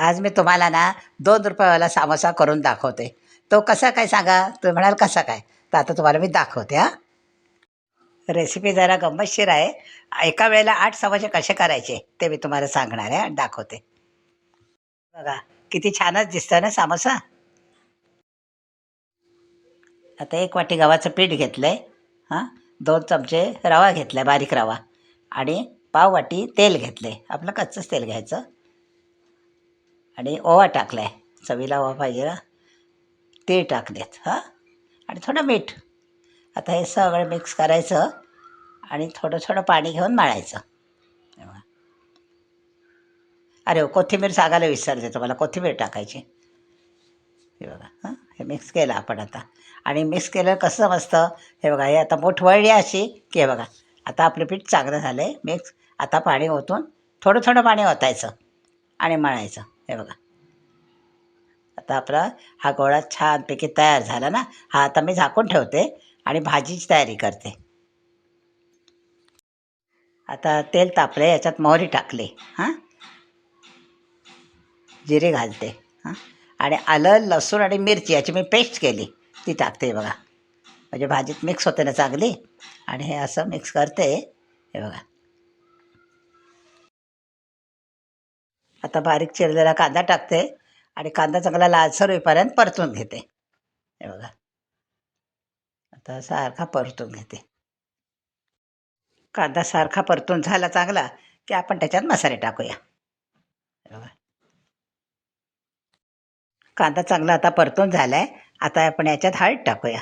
आज मी तुम्हाला ना दोन रुपयावाला सामोसा करून दाखवते. तो कसा काय सांगा? तुम्ही म्हणाल कसा काय? तर आता तुम्हाला मी दाखवते हां. रेसिपी जरा गंमतशीर आहे. एका वेळेला आठ समोसे कसे करायचे ते मी तुम्हाला सांगणार आहे आणि दाखवते. बघा किती छानच दिसतं ना सामोसा. आता एक वाटी गव्हाचं पीठ घेतलं आहे हां. दोन चमचे रवा घेतला आहे बारीक रवा. आणि पाव वाटी तेल घेतलं आहे आपलं कच्चंच तेल घ्यायचं. आणि ओवा टाकला आहे चवीला ओवा पाहिजे. ना ते टाक देत हां? आणि थोडं मीठ. आता हे सगळं मिक्स करायचं आणि थोडं थोडं पाणी घेऊन मळायचं. हे बघा. अरे हो, कोथिंबीर सांगायला विसरते तुम्हाला. कोथिंबीर टाकायची. हे बघा हां? हे मिक्स केलं आपण आता. आणि मिक्स केलं कसं समजतं हे बघा हे आता मोठ वळली अशी की हे बघा आता आपलं पीठ चांगलं झालं आहे मिक्स आता पाणी ओतून थोडं थोडं पाणी ओतायचं आणि मळायचं. हे बघा. आता आपला हा गोळा छानपैकी तयार झाला ना? हा आता मी झाकून ठेवते आणि भाजीची तयारी करते. आता तेल तापले याच्यात मोहरी टाकली हां? जिरे घालते हां? आणि आलं लसूण आणि मिरची याची मी पेस्ट केली. ती टाकते बघा. म्हणजे भाजीत मिक्स होते ना चांगली? आणि हे असं मिक्स करते. हे बघा. आता बारीक चिरलेला कांदा टाकते आणि कांदा चांगला लालसर होईपर्यंत परतून घेते. हे बघा. आता सारखा परतून घेते. कांदा सारखा परतून झाला चांगला की आपण त्याच्यात मसाले टाकूया. बघा. कांदा चांगला आता परतून झाला आहे आता आपण याच्यात हळद टाकूया.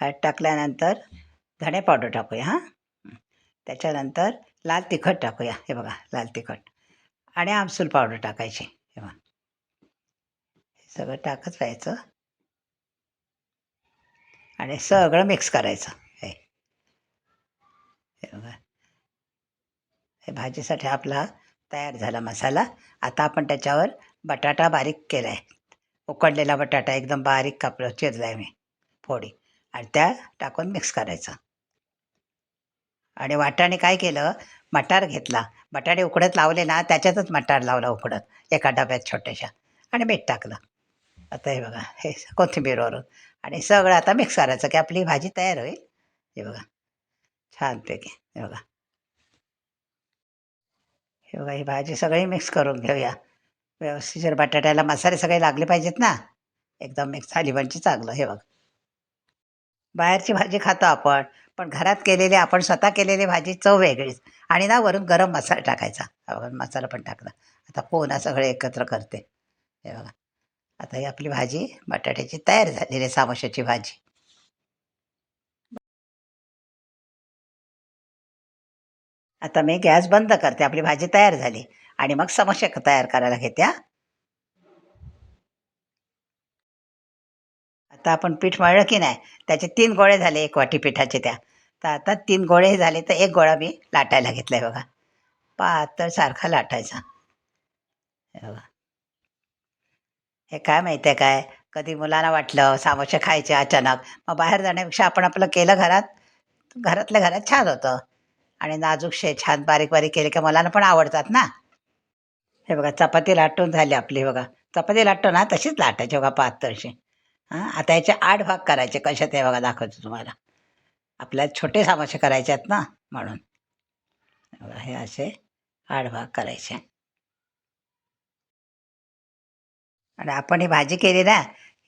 हळद टाकल्यानंतर धणे पावडर टाकूया हां. त्याच्यानंतर लाल तिखट टाकूया. हे बघा लाल तिखट. आणि आमसूल पावडर टाकायची. तेव्हा हे सगळं टाकत राहायचं. आणि सगळं मिक्स करायचं. हे. हे बघा. हे भाजीसाठी आपला तयार झाला मसाला. आता आपण त्याच्यावर बटाटा बारीक केला आहे उकडलेला बटाटा एकदम बारीक कापलं चिरला आहे मी फोडी. आणि त्या टाकून मिक्स करायचं. आणि वाटाणे काय केलं? मटार घेतला. बटाटे उकडत लावले ना त्याच्यातच मटार लावला उकडत एका डब्यात छोट्याशा. आणि मीठ टाकलं. आता हे बघा हे कोथिंबीरवरून. आणि सगळं आता मिक्स करायचं की आपली भाजी तयार होईल. हे बघा छानपैकी. हे बघा. हे बघा ही भाजी सगळी मिक्स करून घेऊया. व्यवस्थित जर बटाट्याला मसाले सगळे लागले पाहिजेत ना एकदम मिक्स. झाली म्हणजे चांगलं हे बघ. बाहेरची भाजी खातो आपण पण घरात केलेली आपण स्वतः केलेली भाजी चव वेगळीच. आणि ना वरून गरम मसाला टाकायचा. हा मसाला पण टाकला. आता पोना सगळे एकत्र करते. हे बघा. आता ही आपली भाजी बटाट्याची तयार झालेली आहे सामोशाची भाजी. आता मी गॅस बंद करते आपली भाजी तयार झाली. आणि मग समोसे तयार करायला घेते आता आपण पीठ मळलं की नाही त्याचे तीन गोळे झाले एक वाटी पिठाचे त्या. तर आता तीन गोळे झाले तर एक गोळा मी लाटायला घेतला आहे बघा. पातळ सारखा लाटायचा. हे बघा. हे काय माहिती आहे काय? कधी मुलांना वाटलं सामोसे खायचे अचानक. मग बाहेर जाण्यापेक्षा आपण आपलं केलं घरात. घरातल्या घरात छान होतं. आणि नाजूकशे छान बारीक बारीक केले की मुलांना पण आवडतात ना. हे बघा चपाती लाटून झाली आपली बघा. चपाती लाटतो ना तशीच लाटायची बघा पातळशी हां आता याचे आठ भाग करायचे कशात हे बघा दाखवतो तुम्हाला. आपल्याला छोटे सामोसे करायचे आहेत ना म्हणून. हे असे आठ भाग करायचे. आणि आपण ही भाजी केली ना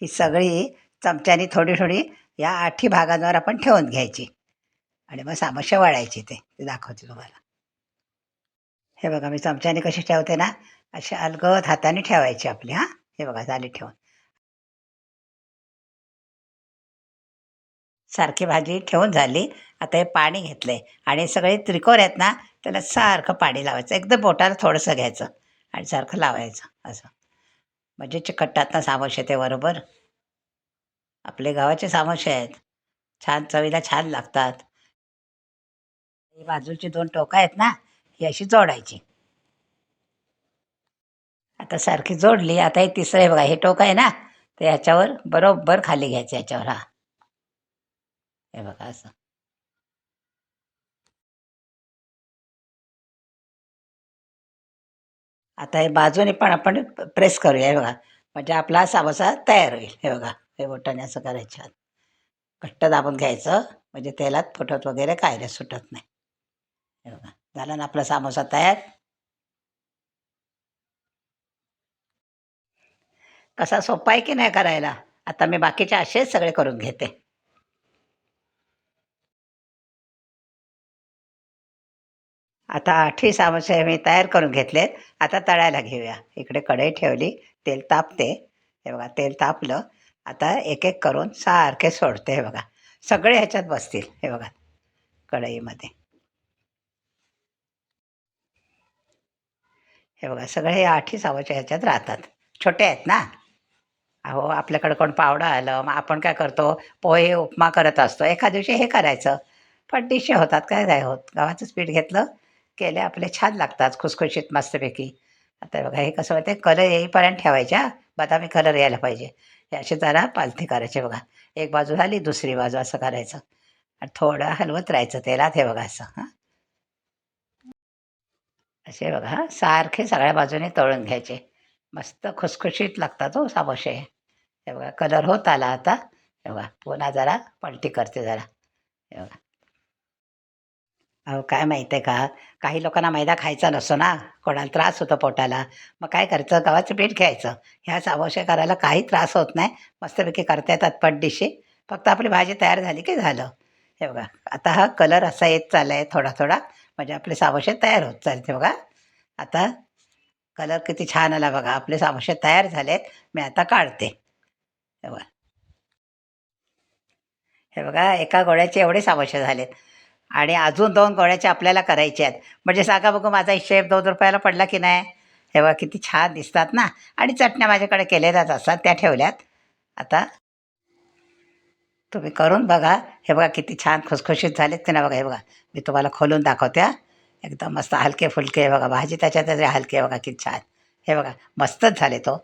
ही सगळी चमच्यानी थोडी थोडी या आठी भागांवर आपण ठेवून घ्यायची. आणि मग सामोसे वाढायचे ते. ते दाखवते तुम्हाला. हे बघा मी चमच्याने कशी ठेवते ना अशी अलगद हाताने ठेवायची आपली हां. हे बघा झाली ठेवून. सारखी भाजी ठेवून झाली. आता हे पाणी घेतलं आहे आणि सगळे त्रिकोर आहेत ना त्याला सारखं पाणी लावायचं. एकदम बोटाला थोडंसं घ्यायचं आणि सारखं लावायचं असं. म्हणजे चिकटतात ना सामोसे ते बरोबर. आपले गावाचे सामोसे आहेत. छान चवीला छान लागतात. ही बाजूची दोन टोकं आहेत ना ही अशी जोडायची. आता सारखी जोडली. आता हे तिसरं आहे बघा हे टोक आहे ना ते ह्याच्यावर बरोबर खाली घ्यायचं ह्याच्यावर हा. हे बघा असं आता हे बाजूने पण आपण प्रेस करूया हे बघा. म्हणजे आपला समोसा तयार होईल हे बघा. हे बोटाने असं करायचं. घट्ट दाबून घ्यायचं. म्हणजे तेलात फुटत वगैरे काय सुटत नाही. हे बघा. झाला ना आपला समोसा तयार? कसा सोपा आहे की नाही करायला? आता मी बाकीचे असेच सगळे करून घेते. आता आठही सामोसे मी तयार करून घेतलेत. आता तळायला घेऊया. इकडे कढई ठेवली. तेल तापते. हे बघा तेल तापलं. आता एक एक करून सारखे सोडते हे बघा. सगळे ह्याच्यात बसतील हे बघा कढईमध्ये. हे बघा सगळे हे आठही समोसे ह्याच्यात राहतात. छोटे आहेत ना? अहो आपल्याकडे कोण पावडं आलं मग आपण काय करतो? पोहे उपमा करत असतो. एका दिवशी हे करायचं. पण डिशे होतात काय काय होत? गव्हाचं पीठ घेतलं? केले आपले छान लागतात खुसखुशीत मस्तपैकी. आता बघा हे कसं होते कलर येईपर्यंत ठेवायच्या बदामी कलर यायला पाहिजे. हे असे जरा पालथी करायचे बघा. एक बाजू झाली दुसरी बाजू असं करायचं. आणि थोडं हलवत राहायचं तेलात हे बघा असं हां. असे बघा हां. सारखे सगळ्या बाजूने तळून घ्यायचे. मस्त खुसखुशीत लागतात हो सामोसे. हे बघा कलर होत आला आता. हे बघा पुन्हा जरा पलटी करते जरा. हे बघा. अहो काय माहिती आहे का? काही लोकांना मैदा खायचा नसतो ना. कोणाला त्रास होतो पोटाला. मग काय करायचं? गव्हाचं पीठ घ्यायचं. ह्या समोसे करायला काही त्रास होत नाही. मस्तपैकी करता येतात पट डिशी. फक्त आपली भाजी तयार झाली की झालं. हे बघा. आता हा कलर असा येत चालला आहे थोडा थोडा. म्हणजे आपले सामोसे तयार होत चालते बघा. आता कलर किती छान आला बघा. आपले सामोसे तयार झालेत. मी आता काढते. हे बघा. हे बघा एका गोळ्याचे एवढे सामोसे झालेत. आणि अजून दोन गोळ्याचे आपल्याला करायचे आहेत. म्हणजे सांगा बघू माझा शेप दोन रुपयाला पडला की नाही? हे बघा किती छान दिसतात ना? आणि चटण्या माझ्याकडे केलेल्याच असतात त्या ठेवल्यात. आता तुम्ही करून बघा. हे बघा किती छान खुसखुशीत झालेत की नाही बघा हे बघा. मी तुम्हाला खोलून दाखवते एकदम मस्त हलके फुलके हे बघा भाजी त्याच्यात हलके बघा किती छान. हे बघा मस्तच झाले तो.